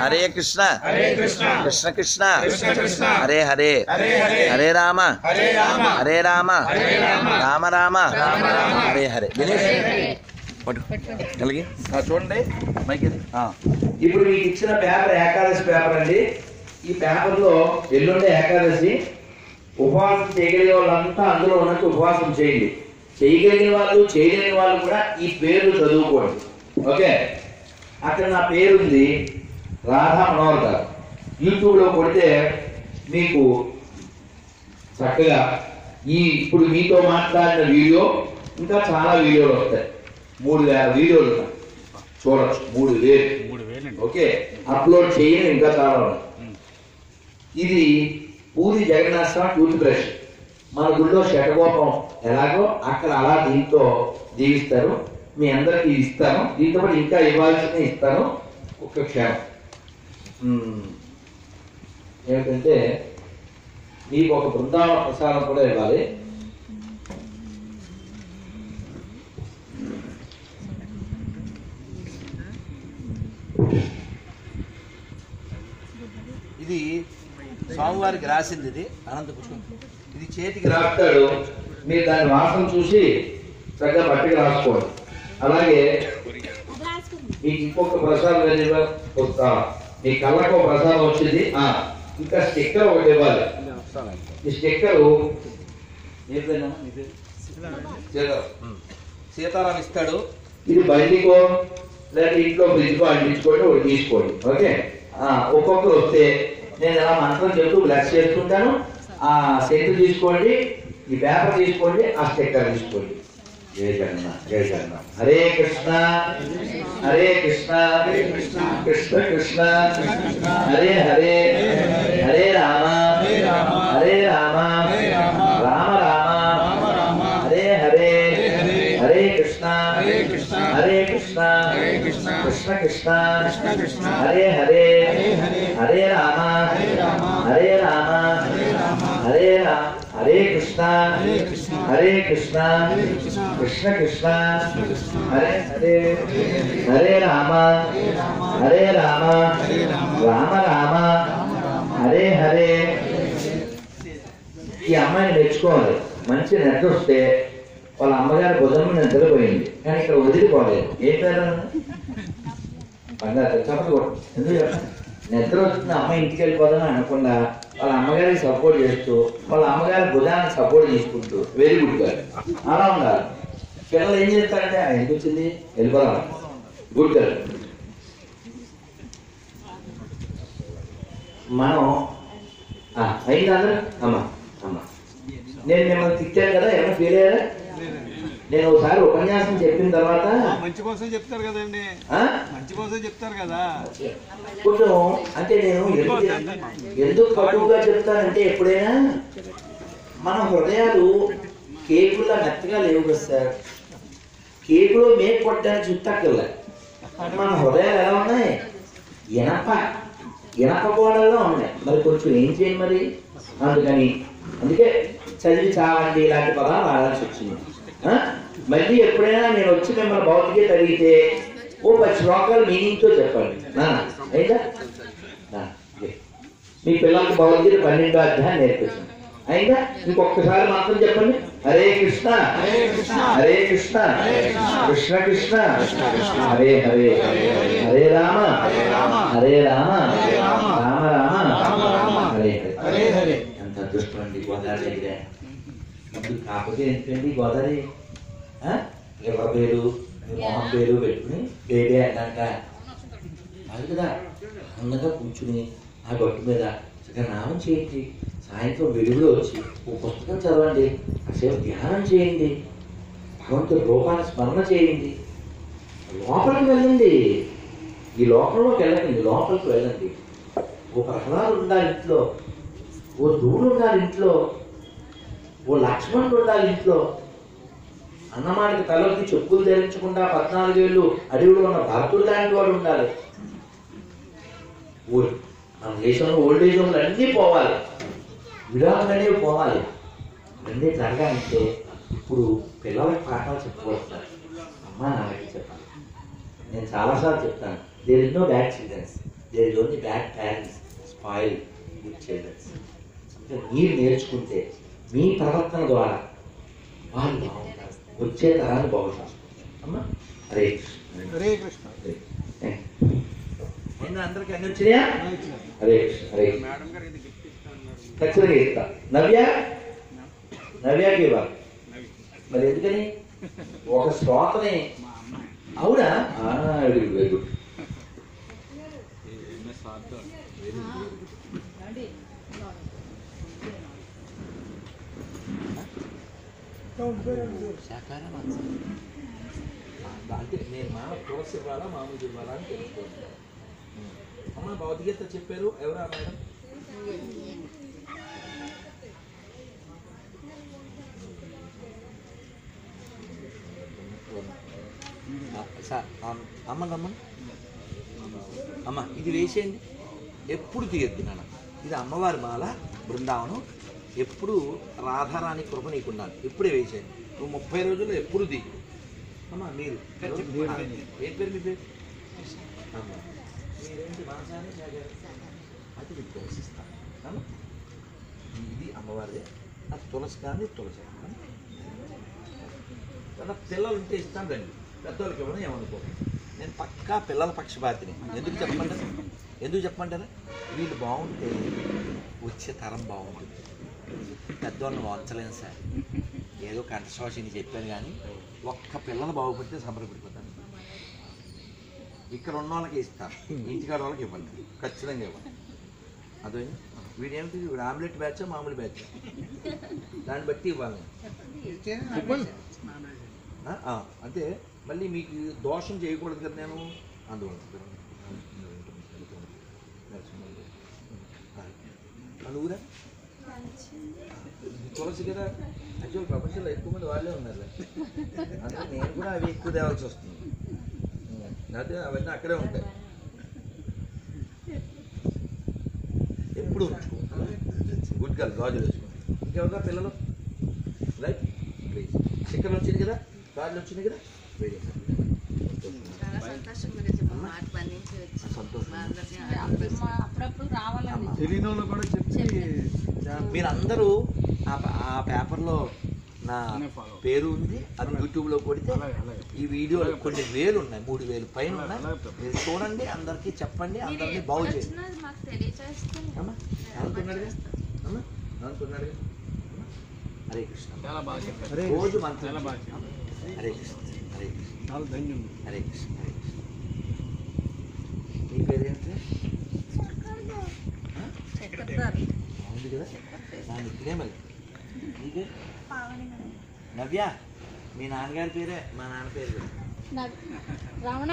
హరే కృష్ణ. హరే కృష్ణ. కృష్ణ కృష్ణ. కృష్ణ కృష్ణ. హరే హరే. హరే హరే. హరే రామ. హరే రామ. హరే రామ. హరే రామ. రామ రామ. రామ రామ. హరే హరే. దినేష్. పట్టు. చూడండి. మైక్. ఇప్పుడు మీకు ఇచ్చిన పేపర్ ఏకాదశి పేపర్ అండి. ఈ పేపర్లో ఎల్లుండి ఏకాదశి. ఉపవాసం చేయగలిగే వాళ్ళంతా అందులో ఉన్నట్టు ఉపవాసం చేయండి. చేయగలిగిన వాళ్ళు చేయలేని వాళ్ళు కూడా ఈ పేర్లు చదువుకోండి. ఓకే? అక్కడ నా పేరు ఉంది రాధా మనోహర్ గారు. యూట్యూబ్లో కొడితే మీకు చక్కగా ఈ ఇప్పుడు మీతో మాట్లాడిన వీడియో ఇంకా చాలా వీడియోలు వస్తాయి. మూడు వేల వీడియోలు చూడొచ్చు. మూడు వేలు. ఓకే? అప్లోడ్ చేయని ఇంకా చాలా ఉన్నాయి. ఇది పూరి జగన్నాథ స్వామి టూత్ బ్రష్ మన గుళ్ళో శటగోపం ఎలాగో అక్కడ అలా దీంతో దీవిస్తారు. మీ అందరికి ఇస్తాను. దీంతో పాటు ఇంకా ఇవ్వాల్సిన ఇస్తాను. ఒక్క క్షణం. మ్మ్. ఏమిటంటే మీకు ఒక బృందావన ప్రసాదం కూడా ఇవ్వాలి. ఇది స్వామివారికి రాసింది ఇది అనంత పుష్పం. ఇది చేతికి రాస్తాడు మీరు దాని వాసన చూసి చక్కగా బట్టకి రాసుకోండి. అలాగే మీకు ఇంకొక ప్రసాదం? వస్తా. మీ కళ్ళకు ప్రసాదం వచ్చింది. ఇంకా స్టిక్కర్ ఒకటి ఇవ్వాలి. ఈ స్టిక్కర్? సీతారాం ఇస్తాడు. ఇది బండికో లేదా ఇంట్లో ఫ్రిడ్జ్కో అంటించుకోండి ఒకటి తీసుకోండి. ఓకే? ఒక్కొక్కరు వస్తే నేను ఇలా మంత్రం చెప్తూ బ్లెస్ చేసుకుంటాను ఆ సెట్ తీసుకోండి ఈ పేపర్ తీసుకోండి ఆ స్టిక్కర్ తీసుకోండి. జయ జగన్నాథ్ జయ జగన్నాథ్ హరే కృష్ణ హరే కృష్ణ కృష్ణ కృష్ణ హరే హరే హరే రామ హరే రామ రామ రామ హరే హరే హరే కృష్ణ హరే కృష్ణ కృష్ణ కృష్ణ హరే హరే హరే రామ హరే రామ హరే హరే కృష్ణ హరే కృష్ణ కృష్ణ కృష్ణ హరే హరే హరే రామ హరే రామ రామ రామ హరే హరే. ఈ అమ్మాయిని మెచ్చుకోవాలి. మంచి నిద్ర వస్తే వాళ్ళ అమ్మగారి భుజం నిద్రపోయింది. కానీ ఇక్కడ వదిలిపోలేదు. ఏ పేరు? బంగారు. చప్పట్లు కొట్టు. ఎందుకు? నిద్ర వస్తుంది. అమ్మాయి ఇంటికి వెళ్ళిపోదని అనకుండా వాళ్ళ అమ్మగారికి సపోర్ట్ చేస్తూ వాళ్ళ అమ్మగారి భుజాన్ని సపోర్ట్ చేసుకుంటూ వెరీ గుడ్ గారు అలా ఉండాలి పిల్లలు ఏం చేస్తారంటే ఎందుకు వచ్చింది? వెళ్ళిపోదాం. గుడ్ గర్ల్ మనం ఆ, అయిందా అమ్మ అమ్మ. నేను మిమ్మల్ని తిట్టాను కదా ఏమైనా ఫీల్ అయ్యారా? నేను ఒకసారి ఉపన్యాసం చెప్పిన తర్వాత మంచి కోసం చెప్తారు కదండి? మంచి కోసం చెప్తారు కదా. కొంచెం అంటే నేను ఎందుకు కటువుగా చెప్తానంటే ఎప్పుడైనా మన హృదయాలు కేకులా మెత్తగా లేవు కదా సార్. కేకులో మేక కొట్టడానికి చుట్టక్కర్లే మన హృదయాలు ఎలా ఉన్నాయి? ఇనప ఇనప గోడల్లో ఉన్నాయి. మరి కొంచెం ఏం చేయండి మరి? అందుకని అందుకే చదివి చావండి ఇలాంటి పదాలు వాడాల్సి వచ్చింది? మళ్ళీ ఎప్పుడైనా నేను వచ్చి మిమ్మల్ని భౌతికత అడిగితే ఓ పది శ్లోకాలు మీనింగ్తో చెప్పండి. అయిందా. మీ పిల్లలకి భగవద్గీత పన్నెండో అధ్యాయం నేర్పించండి అయిందా? ఇంకొకసారి మాత్రం చెప్పండి. హరే కృష్ణ. హరే కృష్ణ. కృష్ణ. కృష్ణ. హరే హరే. హరే రామ. హరే రామ. రామ. రామ. హరే హరే. అదృష్టం అండి గోదావరి దగ్గర ఇప్పుడు కాకపోతే ఏంటండి గోదావరి ఎవరి పేరు మొహం పేరు పెట్టుకుని బేబీ అన్నాక అది కదా అందంగా కూర్చుని ఆ గట్టు మీద చక్కగా నామం చేయండి. సాయంత్రం వెలుగులో వచ్చి ఓ పుస్తకం చదవండి అసేపు ధ్యానం చేయండి భగవంతుడి రూపాన్ని స్మరణ చేయండి. లోపలికి వెళ్ళండి. ఈ లోకంలోకి వెళ్ళండి లోపలికి వెళ్ళండి. ఓ ప్రహ్లాదు ఉండాలి ఇంట్లో. ఓ ధ్రువుడు ఉండాలి ఇంట్లో ఓ లక్ష్మణుడు ఉండాలి ఇంట్లో అన్నమానికి తలకి చెప్పులు ధరించకుండా పద్నాలుగేళ్ళు అడవిలో ఉన్న భక్తుడు లాంటి వాడు ఉండాలి. మన దేశంలో ఓల్డ్ ఏజ్ హోమ్లు అన్నీ పోవాలి. విడాకులు అనేవి పోవాలి. అన్నీ జరగాలంటే ఇప్పుడు పిల్లలకి పాఠాలు చెప్పుకోవచ్చు అమ్మ నాన్నకి చెప్పాలి. నేను చాలాసార్లు చెప్తాను. There is no bad childrens there is only bad parents spoil good childrens మీరు నేర్చుకుంటే మీ ప్రవర్తన ద్వారా వాళ్ళు బాగుంటారు. వచ్చే తరాలు బాగుంటారు. అమ్మా హరే హరే కృష్ణ. అందరికి అన్ని వచ్చినాయా? హరే కృష్ణ హరే ఖచ్చితంగా ఇస్తా నవ్య? నవ్యాకి ఇవ్వాలి. మరి ఎందుకని? ఒక శ్రోతని. అవునా? వెరీ గుడ్ సహకారం అంటే నేను మా కోర్స్ ఇవ్వాలా మామూలు ఇవ్వాలా అని తెలుసుకోండి అమ్మ భౌతికత చెప్పారు ఎవరా మేడం సార్ అమ్మ అమ్మ అమ్మ ఇది వేసేయండి. ఎప్పుడు తీయద్దు నాన్న. ఇది అమ్మవారి మాల బృందావనం ఎప్పుడు రాధారాణి కృప నీకున్నాను ఇప్పుడే వేసేయండి నువ్వు ముప్పై రోజుల్లో ఎప్పుడు దిగు. అమ్మ మీరు ఏం పేరు మీ పేరు? అది తులసిస్తాను ఇది అమ్మవారిదే. అది తులసి కానీ తులసి. కదా పిల్లలు ఉంటే ఇస్తాను రండి. పెద్దవాళ్ళకి ఇవ్వడం ఏమనుకో నేను పక్కా పిల్లల పక్షపాతిని. ఎందుకు చెప్పమంటారా? ఎందుకు చెప్పమంటారా? వీళ్ళు బాగుంటే వచ్చే తరం బాగుంటుంది. పెద్దవాళ్ళని వంచలేను సార్. ఏదో కంఠశ్వాసని చెప్పాను కానీ ఒక్క పిల్లలు బాగుపడితే సంబరపడిపోతాను ఇక్కడ ఉన్న వాళ్ళకి ఇస్తాను. ఇంటికాడ వాళ్ళకి ఇవ్వండి. ఖచ్చితంగా ఇవ్వండి. అదే వీడేమిటి వీడు ఆమ్లెట్ బ్యాచ్ మామూలు బ్యాచ్? దాన్ని బట్టి ఇవ్వాలి. అంటే మళ్ళీ మీకు దోషం చేయకూడదు కదా నేను? అందువల్ల అనుగురా తులసి కదా. యాక్చువల్ ప్రపంచంలో ఎక్కువ మంది వాళ్ళే ఉన్నారు అంటే నేను కూడా అవి ఎక్కువ తేవాల్సి వస్తుంది. అదే అవన్నీ అక్కడే ఉంటాయి. ఎప్పుడు ఉంచుకో గుడ్ గర్ల్ గాజులు వేసుకోండి. ఇంకెవరా పిల్లలు? Right please. స్టిక్కర్లు వచ్చింది కదా? కార్డులు వచ్చింది కదా? వెరీ సంతోషం. అప్పుడప్పుడు రావాలండి తెలియని వాళ్ళు కూడా చెప్పి మీరందరూ ఆ ప- ఆ పేపర్లో నా. పేరు ఉంది అది యూట్యూబ్లో కొడితే. ఈ వీడియోలు కొన్ని వేలు ఉన్నాయి మూడు వేలు పైన ఉన్నాయి. మీరు చూడండి అందరికీ చెప్పండి అందరినీ బాగు చేయండి? హరే కృష్ణ. చాలా బాగా చెప్పారు. రోజు చెప్పారు. హరే కృష్ణ హరే కృష్ణ. హరే కృష్ణ హరే కృష్ణ. మీ పేరు ఏంటి ఉంది కదా? ఇక్కడే మరి. నీకు? నవ్య మీ నాన్నగారి పేరే మా నాన్న పేరు రమణ.